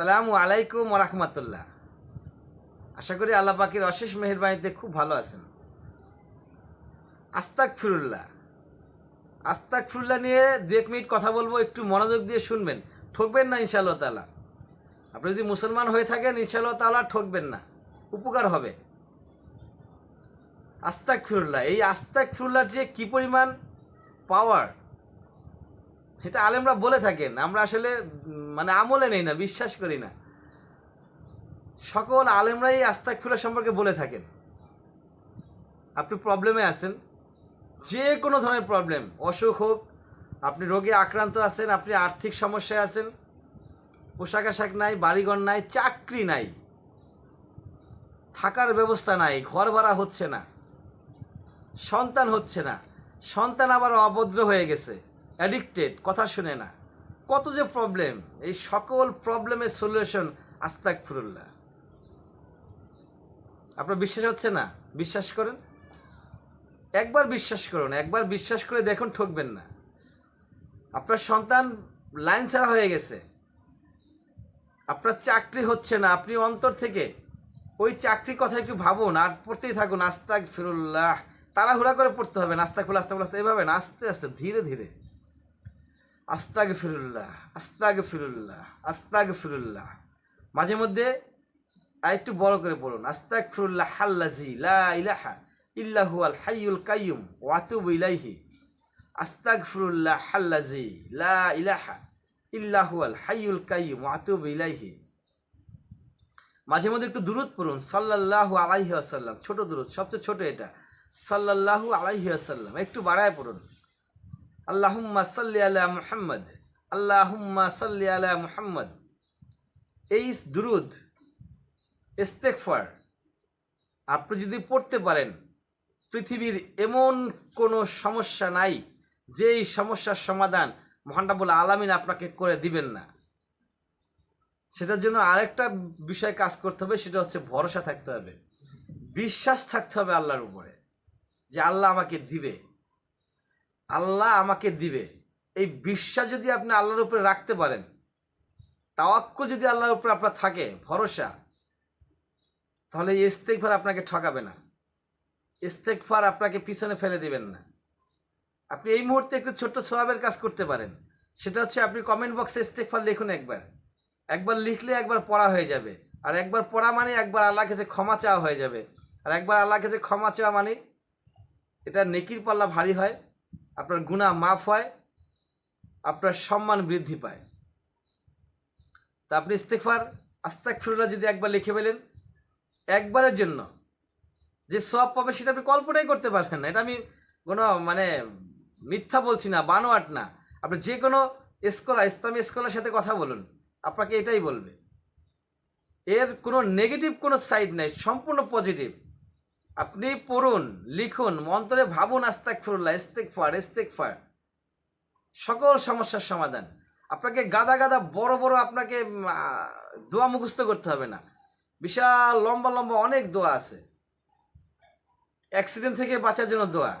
আসসালামু আলাইকুম রহমতুল্লাহ। আশা করি আল্লাহ পাখির অশেষ মেহরবানিতে খুব ভালো আছেন। আস্তাক ফিরুল্লাহ আস্তাক ফিরুল্লাহ নিয়ে দু এক মিনিট কথা বলব, একটু মনোযোগ দিয়ে শুনবেন। ঠকবেন না ইনশাআল্লাহ তালা আপনি যদি মুসলমান হয়ে থাকেন, ইনশাআল্লাহ তালা ঠকবেন না। উপকার হবে। আস্তাক ফিরুল্লাহ এই আস্তাক ফিরুল্লাহর যে কী পরিমাণ পাওয়ার সেটা আলেমরা বলে থাকেন, আমরা আসলে মানে আমলে নেই না, বিশ্বাস করি না। সকল আলেমরাই আস্তাক ফিরা সম্পর্কে বলে থাকেন। আপনি প্রবলেমে আছেন, যে কোনো ধরনের প্রবলেম, অসুখ হোক, আপনি রোগে আক্রান্ত আছেন, আপনি আর্থিক সমস্যায় আছেন, পোশাক আশাক নাই, বাড়িঘর নাই, চাকরি নাই, থাকার ব্যবস্থা নাই, ঘর ভাড়া হচ্ছে না, সন্তান হচ্ছে না, সন্তান আবার অভদ্র হয়ে গেছে। অ্যাডিক্টেড কথা শুনে না। কত যে প্রবলেম এই সকল প্রবলেমের সলিউশন আস্তাক ফুরুল্লাহ আপনার বিশ্বাস হচ্ছে না? বিশ্বাস করেন? একবার বিশ্বাস করুন, একবার বিশ্বাস করে দেখুন ঠকবেন না। আপনার সন্তান লাইন ছাড়া হয়ে গেছে। আপনার চাকরি হচ্ছে না, আপনি অন্তর থেকে ওই চাকরির কথা একটু ভাবুন আর পড়তেই থাকুন আস্তাক ফিরুল্লাহ তাড়াহুড়া করে পড়তে হবে নাস্তা খুলে আস্তা খুলে এভাবে না, আস্তে আস্তে, ধীরে ধীরে। আস্তাগ ফিরুল্লাহ আস্তাগ ফিরুল্লাহ আস্তাগ ফিরুল্লাহ মাঝে মধ্যে আর একটু বড় করে পড়ুন আস্তাগ ফিরুল্লাহ হাল্লাজি লা ইল্লাহু আল হাইয়ুল কাইয়ুম ওয়াতুবু ইলাইহি। আস্তাগ ফিরুল্লাহ হাল্লাজি লা ইল্লাহু আল হাইয়ুল কাইয়ুম ওয়াতুবু ইলাইহি। মাঝে মধ্যে একটু দূরত পড়ুন, সাল্লাল্লাহু আলাইহি আসাল্লাম ছোট দূরত, সবচেয়ে ছোট এটা, সাল্লাল্লাহু আলাইহি আসাল্লাম একটু বাড়ায় পড়ুন। আল্লাহুম্মা সাল্লি আলা মুহাম্মদ, আল্লাহুম্মা সাল্লি আলা মুহাম্মদ। এই দুরুদ ইস্তেকফার আপনি যদি পড়তে পারেন, পৃথিবীর এমন কোনো সমস্যা নাই যে এই সমস্যার সমাধান মহানরাবুল আলামিন আপনাকে করে দিবেন না। সেটার জন্য আরেকটা বিষয় কাজ করতে হবে, সেটা হচ্ছে ভরসা থাকতে হবে। বিশ্বাস থাকতে হবে আল্লাহর উপরে যে আল্লাহ আমাকে দিবে। আল্লাহ আমাকে দিবে। এই বিশ্বাস যদি আপনি আল্লাহর উপরে রাখতে পারেন তাওয়াক্ক যদি আল্লাহর উপরে আপনার থাকে, ভরসা, তাহলে ইস্তেকফার আপনাকে ঠকাবে না। ইস্তেকফার আপনাকে পিছনে ফেলে দিবেন না। আপনি এই মুহূর্তে একটু ছোট্ট সোয়াবের কাজ করতে পারেন। সেটা হচ্ছে আপনি কমেন্ট বক্সে ইস্তেকফার লিখুন একবার। একবার লিখলে একবার পড়া হয়ে যাবে। আর একবার পড়া মানে একবার আল্লাহ কাছে ক্ষমা চাওয়া হয়ে যাবে। আর একবার আল্লাহ কাছে ক্ষমা চাওয়া মানে এটা নেকির পাল্লা ভারী হয়। আপনার গুণা মাফ হয়, আপনার সম্মান বৃদ্ধি পায়। তা আপনি ইস্তেকফার আস্তাক ফিরুল্লাহ যদি একবার লিখে ফেলেন, একবারের জন্য যে সব পাবে সেটা আপনি কল্পনাই করতে পারবেন না। এটা আমি কোনো মানে মিথ্যা বলছি না, বানোয়াট না। আপনি যে কোনো স্কলার ইসলামী স্কলার সাথে কথা বলুন, আপনাকে এটাই বলবে। এর কোনো নেগেটিভ কোনো সাইড নাই, সম্পূর্ণ পজিটিভ আপনি পড়ুন, লিখুন, মন্ত্রে ভাবুন আস্তাক ফিরুল্লাহ ইস্তেক ফার ইস্তেক ফার সকল সমস্যার সমাধান। আপনাকে গাদা গাদা, বড় বড় আপনাকে দোয়া মুখস্থ করতে হবে না। বিশাল, লম্বা লম্বা অনেক দোয়া আছে। অ্যাক্সিডেন্ট থেকে বাঁচার জন্য দোয়া,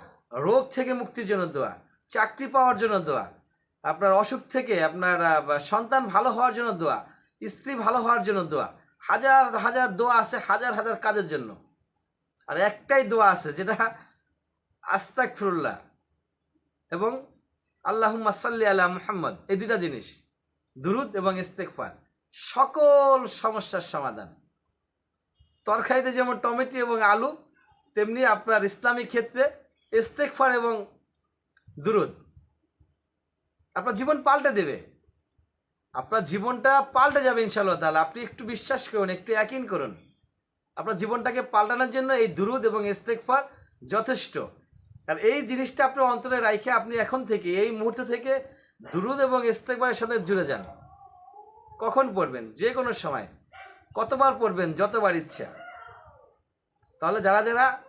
রোগ থেকে মুক্তির জন্য দোয়া, চাকরি পাওয়ার জন্য দোয়া, আপনার অসুখ থেকে আপনার সন্তান ভালো হওয়ার জন্য দোয়া, স্ত্রী ভালো হওয়ার জন্য দোয়া, হাজার হাজার দোয়া আছে হাজার হাজার কাজের জন্য। আর একটাই দোয়া আছে, যেটা আস্তাক ফিরুল্লাহ এবং আল্লাহুম্মা সাল্লি আলা মুহাম্মদ, এই দুটা জিনিস, দুরুদ এবং ইস্তেকফার সকল সমস্যার সমাধান। তরকারিতে যেমন টমেটো এবং আলু, তেমনি আপনার ইসলামিক ক্ষেত্রে ইস্তেকফার এবং দুরুদ, আপনার জীবন পাল্টে দেবে। আপনার জীবনটা পাল্টে যাবে ইনশাল্লাহ তাহলে আপনি একটু বিশ্বাস করুন, একটু একইন করুন। আপনার জীবনটাকে পাল্টানোর জন্য এই দুরুদ এবং ইস্তেকফার যথেষ্ট। আর এই জিনিসটা আপনার অন্তরে রাখে আপনি এখন থেকে, এই মুহূর্ত থেকে দুরুদ এবং ইস্তেকবারের সাথে জুড়ে যান। কখন পড়বেন? যে কোনো সময়। কতবার পড়বেন? যতবার ইচ্ছা। তাহলে যারা যারা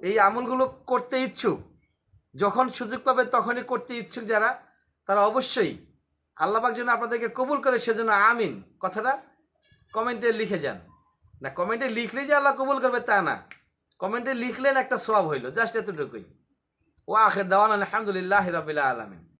এই আমলগুলো করতে ইচ্ছুক, যখন সুযোগ পাবেন তখনই করতে ইচ্ছুক যারা, তারা অবশ্যই আল্লাহবাক যেন আপনাদেরকে কবুল করে সেজন্য আমিন। কথাটা কমেন্টে লিখে যান। না কমেন্টে লিখলে যে আল্লাহ কবুল করবে তা না। কমেন্টে লিখলেন একটা সব হইল, জাস্ট এতটুকুই। ও আখের দেওয়ান আলহামদুলিল্লাহ রবিল্লা আলমিন।